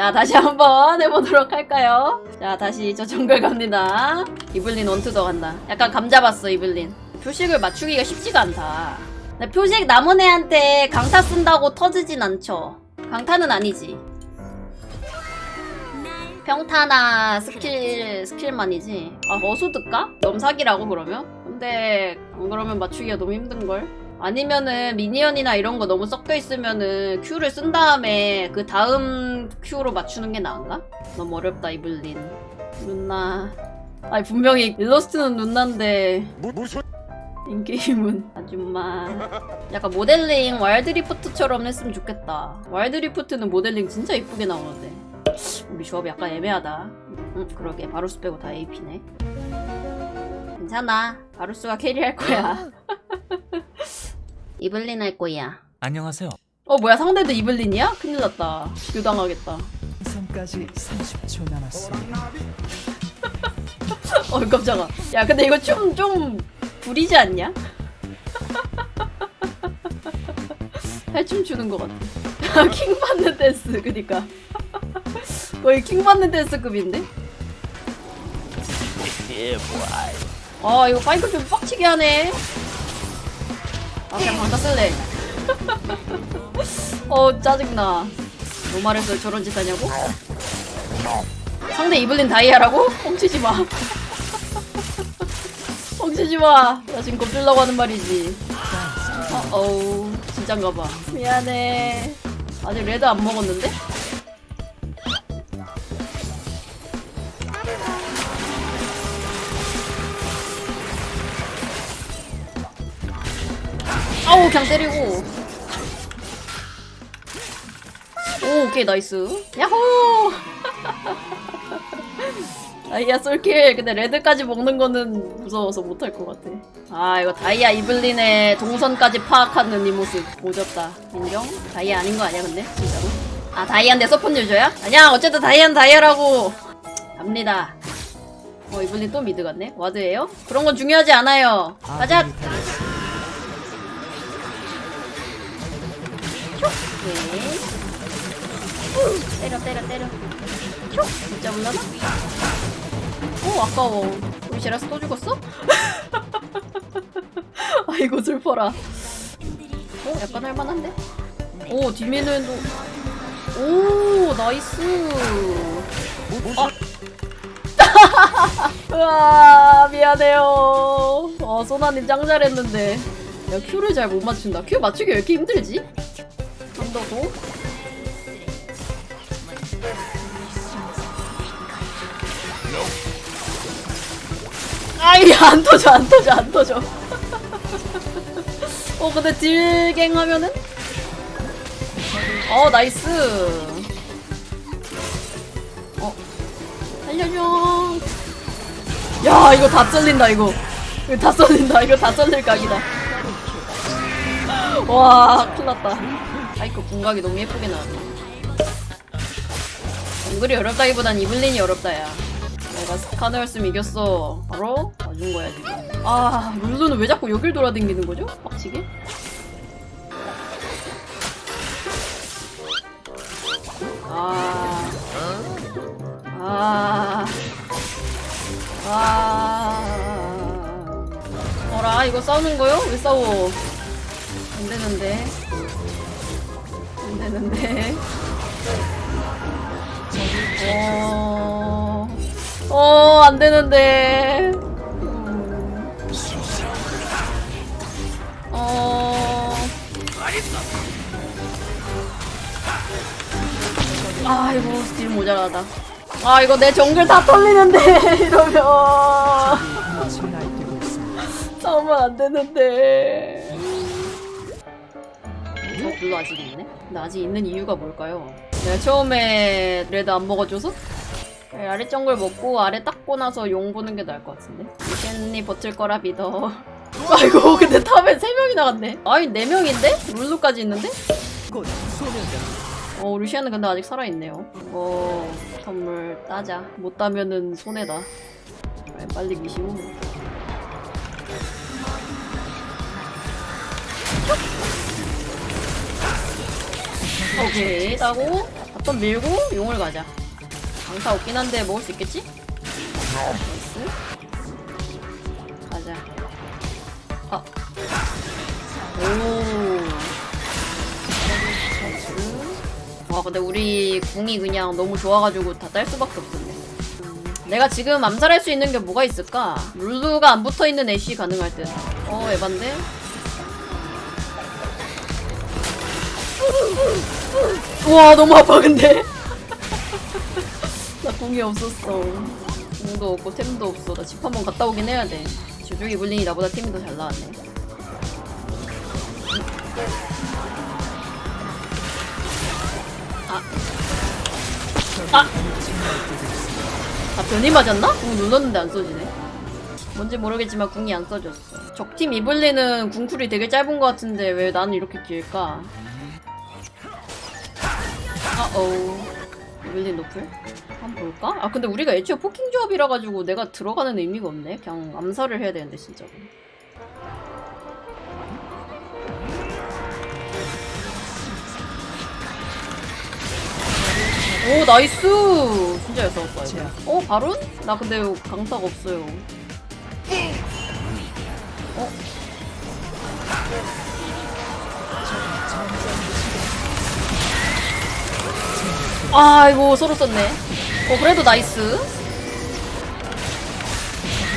자 다시 한번 해보도록 할까요? 자 다시 저 정글 갑니다. 이블린 원투더 간다. 약간 감 잡았어 이블린. 표식을 맞추기가 쉽지가 않다. 근데 표식 남은 애한테 강타 쓴다고 터지진 않죠. 강타는 아니지. 평타나 스킬 스킬만이지. 아 어소드까? 넘사기라고 그러면? 근데 안 그러면 맞추기가 너무 힘든 걸. 아니면은 미니언이나 이런 거 너무 섞여 있으면은 Q를 쓴 다음에 그 다음 Q로 맞추는 게 나은가? 너무 어렵다 이블린. 누나. 아니 분명히 일러스트는 무슨 인게임은 아줌마. 약간 모델링 와일드리프트처럼 했으면 좋겠다. 와일드리프트는 모델링 진짜 이쁘게 나오는데. 우리 조합이 약간 애매하다. 응, 그러게. 바루스 빼고 다 AP네. 괜찮아. 바루스가 캐리할 거야. 이블린 할 거야. 안녕하세요. 어, 뭐야. 상대도 이블린이야? 큰일 났다. 교당하겠다. 선까지 30초 남았습니다. 어, 깜짝아. 야, 근데 이거 좀, 좀, 부리지 않냐? 할춤 추는 것 같아. 킹 받는 댄스, 그니까. 거의 킹 받는 댄스급인데? 아, 이거 파이크 좀 빡치게 하네. 아, 그냥 방다 쓸래. 어, 짜증나. 뭐 말해서 저런 짓 하냐고? 상대 이블린 다이아라고? 뻥치지 마. 뻥치지 마. 나 지금 겁주려고 하는 말이지. 어, 어우, 진짠가 봐. 미안해. 아직 레드 안 먹었는데? 아우, 그냥 때리고. 오, 오케이, 나이스. 야호! 다이아 솔킬 근데 레드까지 먹는 거는 무서워서 못할 것 같아 아 이거 다이아 이블린의 동선까지 파악하는 이 모습 오졌다 인정? 다이아 아닌 거 아니야 근데 진짜로? 아 다이아인데 서폿 유저야? 아니야 어쨌든 다이아는 다이아라고 갑니다 어 이블린 또 미드 같네 와드예요? 그런 건 중요하지 않아요 가자 오케이 때려 때려 때려 촉! 진짜 물러나? 오 아까워 우리 제라스 또 죽었어? 아이고 슬퍼라 어 약간 할만한데? 오 디미는도 오 나이스 어? 으아 미안해요 어 소나님 짱 잘했는데 야 큐를 잘 못 맞춘다 큐 맞추기 왜 이렇게 힘들지? 한더고 아이 안 터져 안 터져 안 터져. 어 근데 딜갱 하면은? 어 나이스. 어. 살려줘. 야 이거 다 썰린다 이거. 이거 다 썰린다 이거 다 썰릴 각이다. 와 큰일났다 아이고 공각이 너무 예쁘게 나왔다 정글이 어렵다기보단 이블린이 어렵다 야 내가 스카너였으면 이겼어 바로 봐준 거야 지금 아 룰루는 왜 자꾸 여길 돌아다니는 거죠? 빡치게 아 아. 아. 어라, 이거 싸우는 거요? 왜 싸워? 안 되는데. 안 되는데. 어. 어, 안 되는데. 음. 어. 아, 이거 스틸 모자라다. 아, 이거 내 정글 다 털리는데, 이러면. 싸우면 안 되는데. 어, 블루 아직 있네? 근데 아직 있는 이유가 뭘까요? 내가 처음에 레드 안 먹어줘서? 네, 아래 정글 먹고 아래 닦고 나서 용 보는 게 나을 것 같은데? 캔니 버틸 거라 믿어. 아이고, 근데 탑에 3명이 나갔네. 아니, 4명인데? 룰루까지 있는데? 어, 루시아는 근데 아직 살아있네요. 어, 선물 따자. 못 따면은 손해다. 아, 빨리 미시고. 오케이, 따고. 바텀 밀고 용을 가자. 강타 없긴 한데 먹을 수 있겠지? 나이스. 가자. 아. 오. 와 근데 우리 궁이 그냥 너무 좋아가지고 다 딸 수밖에 없었네. 음, 내가 지금 암살할 수 있는 게 뭐가 있을까? 룰루가 안 붙어있는 애쉬 가능할 듯. 어 에반데? 와 너무 아파 근데 나 궁이 없었어 궁도 없고 템도 없어 나 집 한 번 갔다 오긴 해야 돼 저쪽이 물린이 나보다 팀이 더 잘 나왔네 아. 아! 아 변이 맞았나? 궁 눌렀는데 안 써지네 뭔지 모르겠지만 궁이 안 써졌어 적팀 이블리는 궁쿨이 되게 짧은 것 같은데 왜 나는 이렇게 길까? 아오 이블린 노플? 한번 볼까? 아 근데 우리가 애초에 포킹 조합이라 가지고 내가 들어가는 의미가 없네 그냥 암살을 해야 되는데 진짜 오 나이스 진짜 잘 싸웠다 이거 어 바론? 나 근데 강타가 없어요 어? 아이고 서로 썼네. 어 그래도 나이스.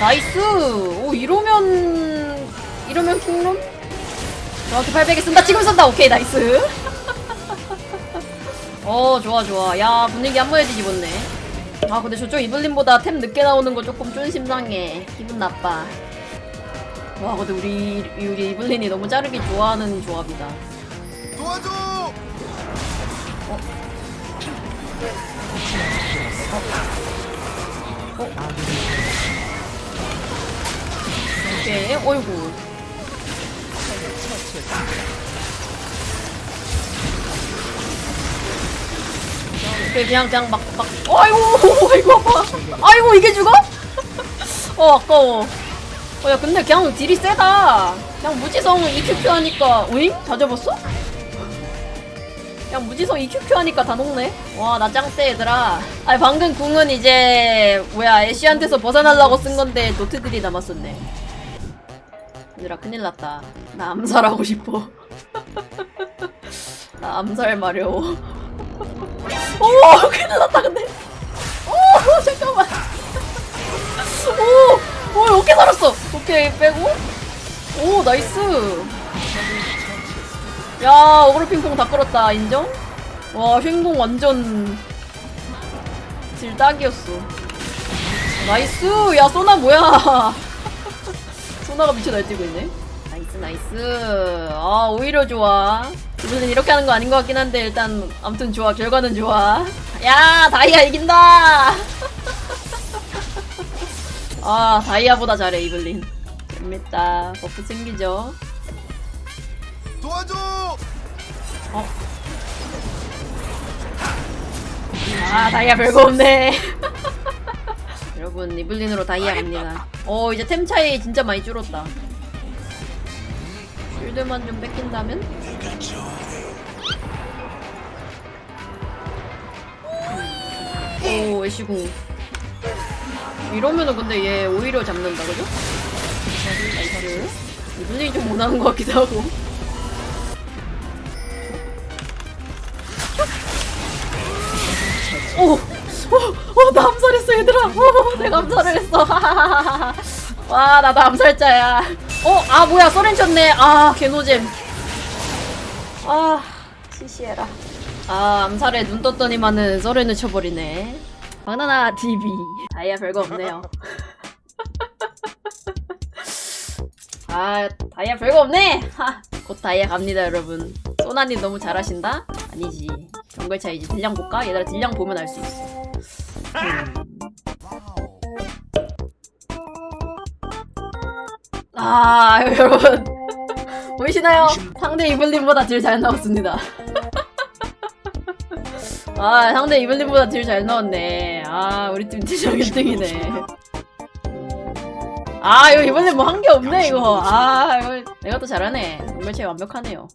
나이스! 오 이러면 이러면 킹룸? 정확히 800에 쓴다. 지금 쓴다. 오케이 나이스. 어 좋아 좋아. 야 분위기 한 번에 뒤집었네. 아 근데 저쪽 이블린보다 템 늦게 나오는 거 조금 쫀심상해. 기분 나빠. 와 근데 우리 우리 이블린이 너무 자르기 좋아하는 조합이다. 도와줘! 오케이 어이구 오케이 그냥 그냥 막 막 아이고 아이고 아파 아이고 이게 죽어? 어 아까워 어 야 근데 그냥 딜이 세다 그냥 무지성 EQQ 하니까 오잉? 다 접었어? 그냥 무지성 EQQ 하니까 다 녹네. 와 나 짱세 얘들아. 아니 방금 궁은 이제 뭐야 애쉬한테서 벗어나려고 쓴 건데 노트들이 남았었네. 얘들아 큰일 났다. 나 암살하고 싶어. 나 암살 마려워. 오 큰일 났다 근데. 오 잠깐만. 오, 오 어떻게 살았어? 오케이 빼고. 오 나이스 야 어그로 핑퐁 다 끌었다. 인정? 와 횡공 완전 질 딱이었어. 나이스! 야 소나 뭐야? 소나가 미쳐 날뛰고 있네. 나이스 나이스. 아 오히려 좋아. 이분은 이렇게 하는 거 아닌 것 같긴 한데 일단 아무튼 좋아. 결과는 좋아. 야 다이아 이긴다! 아 다이아보다 잘해 이블린. 재밌다. 버프 챙기죠 도와줘! 아 다이아 별거 없네. 여러분 이블린으로 다이아 갑니다. 어 이제 템 차이 진짜 많이 줄었다. 쉴드만 좀 뺏긴다면? 오 애쉬궁. 이러면은 근데 얘 오히려 잡는다 그죠? 나이스 이블린이 좀 못하는 것 같기도 하고 오! 오! 오! 나 암살했어 얘들아! 오! 내가 암살을 했어 와 나도 암살자야 어? 아 뭐야 소렌 쳤네 아 개노잼 아 시시해라 아 암살에 눈 떴더니만은 소렌을 쳐버리네 바나나 TV 다이아 별거 없네요 아 다이아 별거 없네 하, 곧 다이아 갑니다 여러분 소나님 너무 잘하신다? 아니지 정글 차이지 딜량 볼까? 얘들아 딜량 보면 알 수 있어. 음. 아 여러분. 보이시나요? 상대 이블린보다 딜 잘 나왔습니다. 아 상대 이블린보다 딜 잘 나왔네. 아 우리 팀 딜량 1등이네. 아 이거 이블린 뭐한 게 없네 이거. 아 이거 내가 더 잘하네. 차이 완벽하네요